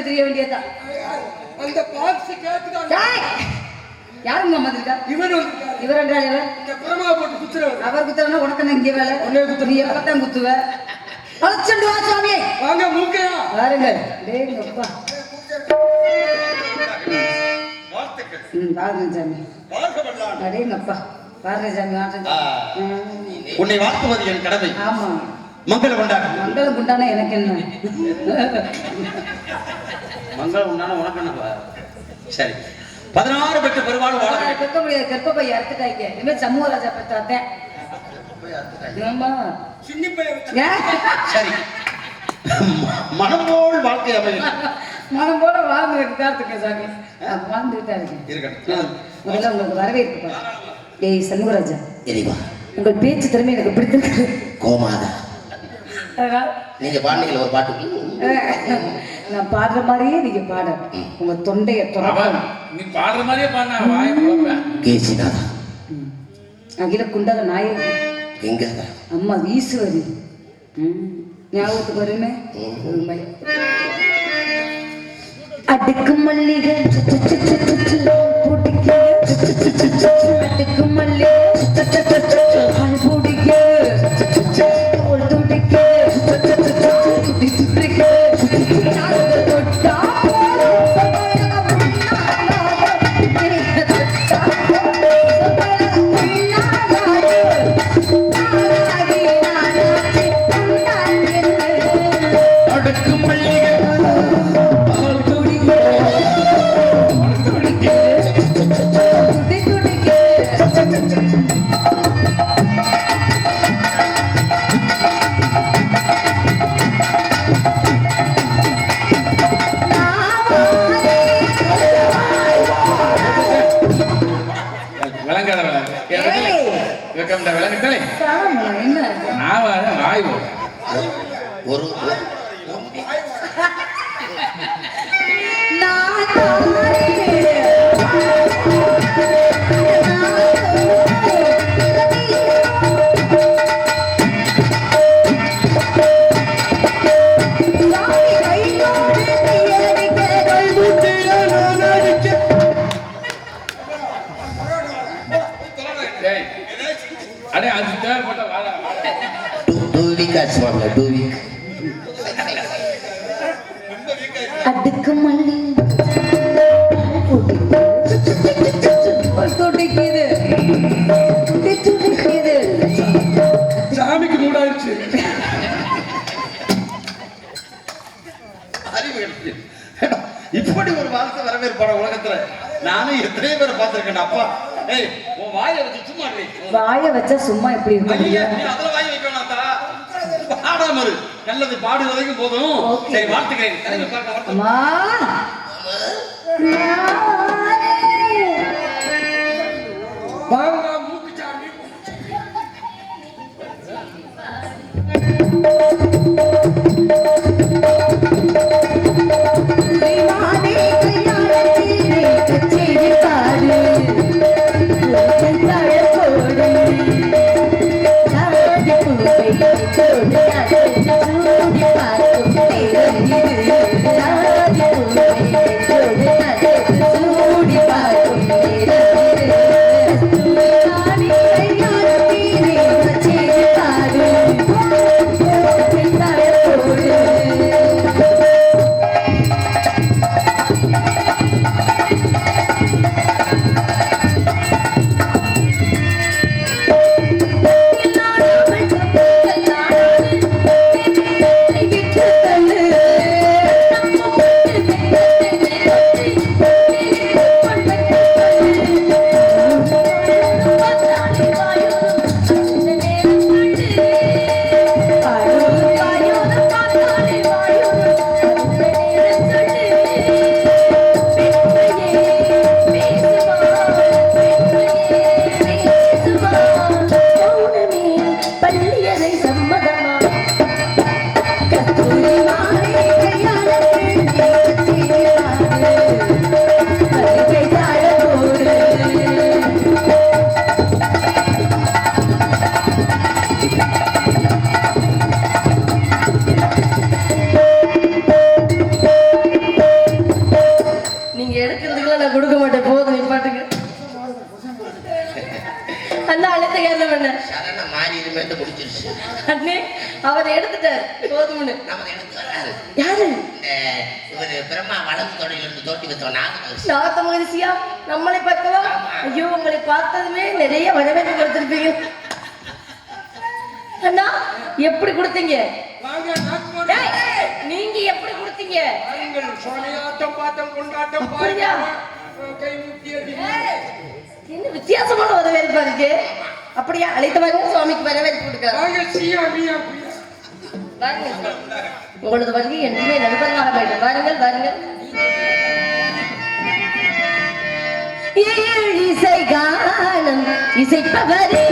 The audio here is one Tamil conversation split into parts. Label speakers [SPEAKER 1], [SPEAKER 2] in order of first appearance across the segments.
[SPEAKER 1] அடிச்சுக்கிட்டு தெரிய வேண்டியதுதான்.
[SPEAKER 2] அந்த பாக்ஸ் கேக்குதா?
[SPEAKER 1] டேய்! யாருங்க மாமா இருக்கா. இவர் என்றால் இவர்
[SPEAKER 2] இந்த பிரமா போட்டு குத்துறவர்.
[SPEAKER 1] அவர் குத்துறனா உனக்கு இங்க வேலை?
[SPEAKER 2] உன்னைய குத்து.
[SPEAKER 1] நீ எப்பத்தான் குத்துவ? அழைச்சண்டு வா
[SPEAKER 2] வாங்க மூக்கையா
[SPEAKER 1] பாருங்க டேய் அப்பா.
[SPEAKER 3] வாழ்த்துக்கள்.
[SPEAKER 1] ம் பாருங்க சாமி. அப்பா பாருங்க சாமி.
[SPEAKER 3] உன்னை வாழ்த்துவது என் கடமை.
[SPEAKER 1] ஆமா.
[SPEAKER 3] மங்களம் உண்டாக.
[SPEAKER 1] மங்களம் குண்டானா எனக்கு என்ன?
[SPEAKER 3] மங்களம் உண்டான உனக்கு என்ன? சரி. பதினாறு பெற்று பெருவாள் வாழ.
[SPEAKER 1] பெக்க முடியாது கற்ப பைய அறுத்துட்டாங்க இனிமேல் சமூக ராஜா பெற்றாத்தேன்
[SPEAKER 2] பையன்?
[SPEAKER 3] சரி. மனம் போல் வாழ்க்கை அமையும்.
[SPEAKER 1] மனம் போல வாழ்ந்து காத்துக்க சாமி. நான் வாழ்ந்துகிட்டா இருக்கேன்.
[SPEAKER 3] இருக்கட்டும்.
[SPEAKER 1] முதல்ல உங்களுக்கு வரவேற்பு. ஏய் சண்முகராஜா.
[SPEAKER 4] இறைவா
[SPEAKER 1] உங்கள் பேச்சு திறமை எனக்கு பிடித்திருக்கு
[SPEAKER 4] கோமாதா. நீங்க பாடுனீங்களா ஒரு பாட்டு
[SPEAKER 1] நான் பாடுற மாதிரியே நீங்க பாட உங்க தொண்டையை துறக்கணும்
[SPEAKER 5] நீ பாடுற மாதிரியே பாடினா வாய்
[SPEAKER 4] கேசிநாதா
[SPEAKER 1] அகில குண்டல நாயகி
[SPEAKER 4] எங்க
[SPEAKER 1] அம்மா ஈஸ்வரி ஞாபகத்துக்கு வருமே. அடுக்கு மல்லிகை பூட்டிக்க. அடுக்கு மல்லிகை ஆமா, என்ன?
[SPEAKER 5] நான் வாய் போடு.
[SPEAKER 1] அதுக்கு மல்லி. துடிக்குது துடி துடிக்குது
[SPEAKER 2] சாமிக்கு மூடாயிருச்சு.
[SPEAKER 3] அறிவு எடுத்து
[SPEAKER 1] இப்படி ஒரு வார்த்தை வரவேற்பான உலகத்துல? நானும் எத்தனை பேரை பார்த்திருக்கேன் அப்பா. ஏய் உன் வாயை வச்சு சும்மா
[SPEAKER 6] வாய வச்சா சும்மா எப்படி
[SPEAKER 1] நீ அதுல வாய் வைக்க வேணாத்தா பாடாம இரு. நல்லது பாடு வரைக்கும் போதும். சரி வாழ்த்துக்கிறேன். தலைமை பார்க்க
[SPEAKER 6] அந்த அழுத்த பண்ண.
[SPEAKER 4] சரண மாறி இருமேட்டு முடிச்சிருச்சு
[SPEAKER 6] அண்ணே அவர் எடுத்துட்டார். போதும்னு.
[SPEAKER 4] நம்ம எடுத்து வராரு.
[SPEAKER 6] யாரு?
[SPEAKER 4] இவரு பிரம்மா வளர்ந்து தொடையில இருந்து தோட்டி வச்சோம் நாங்க
[SPEAKER 6] நாத்த மகிழ்ச்சியா நம்மளை பார்க்கவா? ஐயோ உங்களை பார்த்ததுமே நிறைய வரவேற்பு கொடுத்திருப்பீங்க. அண்ணா எப்படி கொடுத்தீங்க? நீங்க எப்படி கொடுத்தீங்க?
[SPEAKER 2] நீங்கள் சோனையாட்டம் பாட்டம் கொண்டாட்டம்? பாருங்க கை அடி
[SPEAKER 6] என்ன வித்தியாசமான வரவேற்பா இருக்கு அப்படியா? அழைத்தவங்க சுவாமிக்கு வரவேற்பு கொடுக்கலாம்
[SPEAKER 2] வாங்க.
[SPEAKER 6] உங்களது வருகை என்றுமே நண்பர்களாக வேண்டும். வாருங்கள் வாருங்கள். இசை கானம் இசைப்பவரே.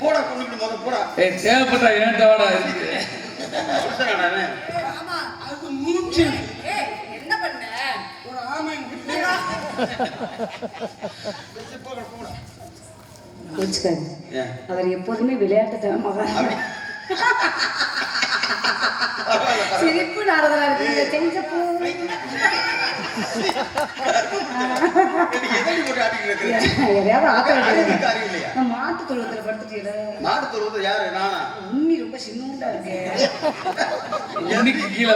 [SPEAKER 1] போடா கொண்டு
[SPEAKER 6] என்ன
[SPEAKER 1] பண்ண?
[SPEAKER 3] ஒரு
[SPEAKER 1] அவர் எப்போதுமே விளையாட்டு தனமாக சிரிப்பு நாரதரா இருக்கு. தெரிஞ்சப்போ மாட்டு தொழுவத்துல படுத்துட்டீல
[SPEAKER 3] மாடு தொழுவது யாரு? நானா?
[SPEAKER 1] உண்ணி ரொம்ப சின்னூண்டா இருக்கு.
[SPEAKER 5] கீழே.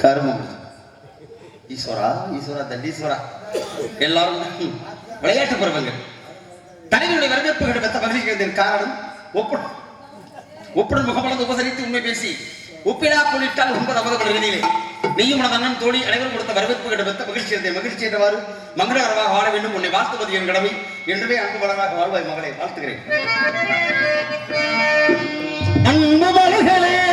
[SPEAKER 3] கருமம். ஈஸ்வரா ஈஸ்வரா தண்டீஸ்வரா எல்லாரும் விளையாட்டு பருவங்கள். தலைவருடைய வரவேற்புகளை பெற்ற மகிழ்ச்சிகளின் காரணம். ஒப்பு ஒப்புடன் முகமலர்ந்து உபசரித்து உண்மை பேசி ஒப்பிடா கொள்ளிட்டால் ஒன்பது அமது வருவதிலே நீயும் உனது அண்ணன் தோழி அனைவரும் கொடுத்த வரவேற்பு பெற்ற மகிழ்ச்சி இருந்தே மகிழ்ச்சி என்றவாறு மங்களகரமாக வாழ வேண்டும். உன்னை வாழ்த்துவது என் கடமை. என்றுமே அன்பு வளராக வாழ்வாய் மகளை. வாழ்த்துகிறேன். அன்பு மகளே